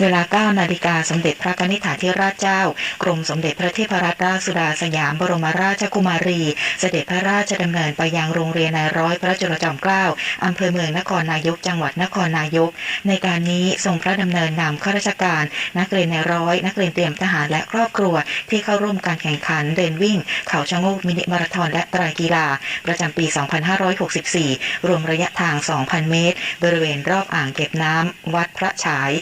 เวลา9นาฬิกาสมเด็จพระนิษฐาธิราชเจ้า กรมสมเด็จพระเทพรัตนราชสุดาสยามบรมราชกุมารี เสด็จพระราชดำเนินไปยังโรงเรียนนายร้อยพระจุลจอมเกล้าอำเภอเมืองนครนายกจังหวัดนครนายก ในการนี้ทรงพระดำเนินนำข้าราชการ นักเรียนนายร้อย นักเรียนเตรียมทหารและครอบครัว ที่เข้าร่วมการแข่งขันเดินวิ่ง เขาชะโงกมินิมาราธอนและไตรกีฬา ประจำปี 2564 รวมระยะทาง 2,000 เมตร บริเวณรอบอ่างเก็บน้ำวัดพระฉาย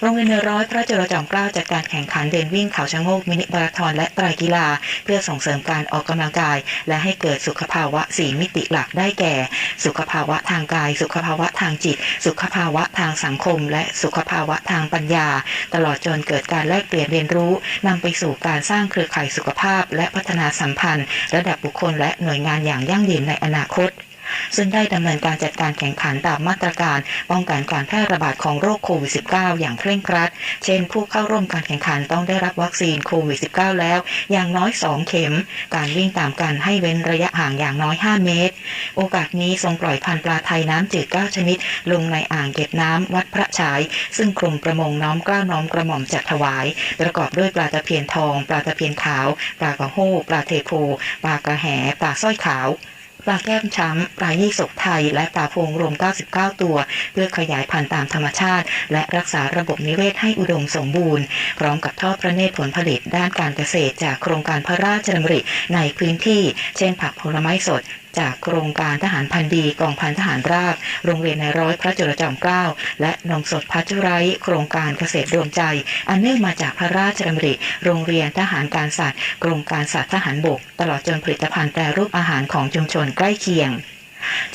โรงเรียนในร้อยพระจุลจอมเกล้าจัดการแข่งขันเดินวิ่งเขาชะโงกมินิมาราธอนและไตรกีฬา เพื่อส่งเสริมการออกกำลังกาย และให้เกิดสุขภาวะสีมิติหลักได้แก่ สุขภาวะทางกาย สุขภาวะทางจิต สุขภาวะทางสังคม และสุขภาวะทางปัญญา ตลอดจนเกิดการแลกเปลี่ยนเรียนรู้นำไปสู่การสร้างเครือข่ายสุขภาพ และพัฒนาสัมพันธ์ ระดับบุคคลและหน่วยงานอย่างยั่งยืนในอนาคต ซึ่งได้ดำเนินการจัดการแข่งขันตามมาตรการป้องกันการแพร่ระบาดของโรคโควิด -19 อย่างเคร่งครัด เช่น ผู้เข้าร่วมการแข่งขันต้องได้รับวัคซีนโควิด -19 แล้ว อย่างน้อย 2 เข็ม การวิ่งตามกันให้เว้นระยะห่างอย่างน้อย 5 เมตร โอกาสนี้ทรงปล่อยพันธุ์ปลาไทยน้ำจืด 9 ชนิด ลงในอ่างเก็บน้ำวัดพระฉาย ซึ่งกรมประมงน้อมกล้าน้อมกระหม่อมจัดถวาย ประกอบด้วยปลาตะเพียนทอง ปลาตะเพียนขาว ปลากระโห้ปลาเทโพปลากระแหปลาสร้อยขาว ปลาแก้มช้ำปลายี่สกไทย และปลาพงรวม 99 ตัว เพื่อขยายพันธุ์ตามธรรมชาติ และรักษาระบบนิเวศให้อุดมสมบูรณ์ พร้อมกับทอดพระเนตรผลผลิตด้านการเกษตรจากโครงการพระราชดำริในพื้นที่ เช่นผักผลไม้สด จากโครงการทหารพันธ์ดีกองพันทหารราบโรงเรียนในร้อยพระจุลจอมเกล้าและนมสดพัชไรโครงการเกษตรรวมใจ อันเนื่องมาจากพระราชดำริ โรงเรียนทหารการสัตว์กรมการสัตว์ทหารบก ตลอดจนผลิตภัณฑ์แปรรูปอาหารของชุมชนใกล้เคียง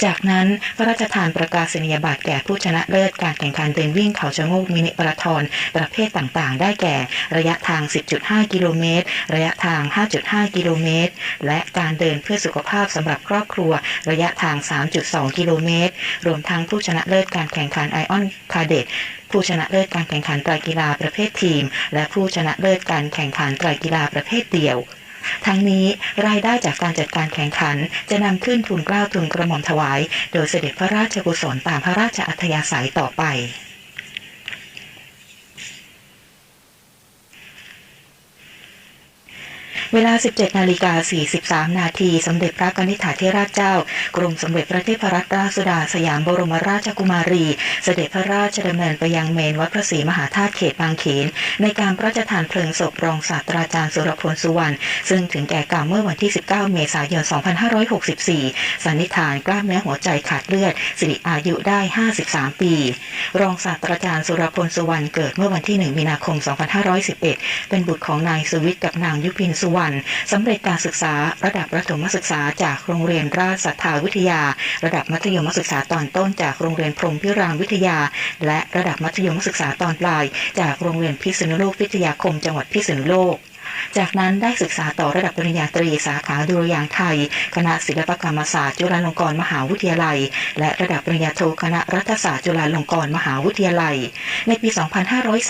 จากนั้นพระราชทานประกาศนียบัตรแก่ผู้ชนะเลิศการแข่งขันเดินวิ่งเขาชะโงกมินิมาราธอนประเภทต่างๆ ได้แก่ระยะทาง 10.5 กิโลเมตร ระยะทาง 5.5 กิโลเมตร และการเดินเพื่อสุขภาพสำหรับครอบครัว ระยะทาง 3.2 กิโลเมตร รวมทั้งผู้ชนะเลิศการแข่งขันไอออนคาเดตผู้ชนะเลิศการแข่งขันไตรกีฬาประเภททีม และผู้ชนะเลิศการแข่งขันไตรกีฬาประเภทเดี่ยว ทั้งนี้รายได้จากการจัดการแข่งขัน จะนำขึ้นทุนกล้าวทุนกระหม่อมถวาย โดยเสด็จพระราชกุศลตามพระราชอัธยาศัยต่อไป เวลา 17 นาฬิกา 43 นาทีสมเด็จพระกนิษฐาธิราชเจ้า กรมสมเด็จพระเทพรัตนราชสุดาสยามบรมราชกุมารี เสด็จพระราชดำเนินไปยังเมนวัดพระศรีมหาธาตุเขตบางเขน ในการพระราชทานเพลิงศพรองศาสตราจารย์สุรพลสุวรรณซึ่งถึงแก่กรรมเมื่อวันที่ 19 เมษายน 2564 สันนิษฐานกล้ามเนื้อหัวใจขาดเลือด สิริอายุได้ 53 ปี รองศาสตราจารย์สุรพลสุวรรณเกิดเมื่อวันที่ 1 มีนาคม 2511 เป็นบุตรของนายสุวิทย์กับนางยุพินสุวรรณสำเร็จการศึกษาระดับประถมศึกษาจากโรงเรียนราชสัทธาวิทยา ระดับมัธยมศึกษาตอนต้นจากโรงเรียนพรมพิรามวิทยา และระดับมัธยมศึกษาตอนปลาย จากโรงเรียนพิษณุโลกวิทยาคมจังหวัดพิษณุโลก จากนั้นได้ศึกษาต่อระดับปริญญาตรีสาขาดุริยางไทย คณะศิลปกรรมศาสตร์จุฬาลงกรณ์มหาวิทยาลัย และระดับปริญญาโทคณะรัฐศาสตร์จุฬาลงกรณ์มหาวิทยาลัย ในปี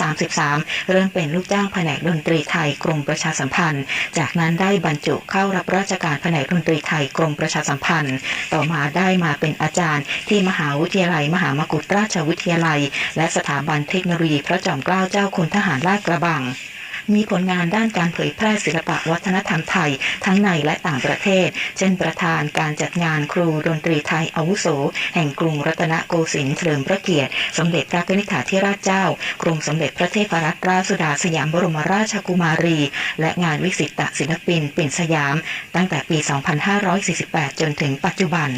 2533 เริ่มเป็นลูกจ้างแผนกดนตรีไทยกรมประชาสัมพันธ์ จากนั้นได้บรรจุเข้ารับราชการแผนกดนตรีไทยกรมประชาสัมพันธ์ ต่อมาได้มาเป็นอาจารย์ ที่มหาวิทยาลัย มหามกุฏราชวิทยาลัย และสถาบันเทคโนโลยีพระจอมเกล้าเจ้าคุณทหารลาดกระบัง มีผลงานด้านการเผยแพร่ศิลปะวัฒนธรรมไทย ทั้งในและต่างประเทศ เช่นประธานการจัดงานครูดนตรีไทยอาวุโส แห่งกรุงรัตนโกสินทร์เฉลิมพระเกียรติ สมเด็จพระนิษฐาธิราชเจ้ากรมสมเด็จพระเทพรัตนราชสุดาสยามบรมราชกุมารี และงานวิสิตศิลปินปิ่นสยาม ตั้งแต่ปี 2548 จนถึงปัจจุบัน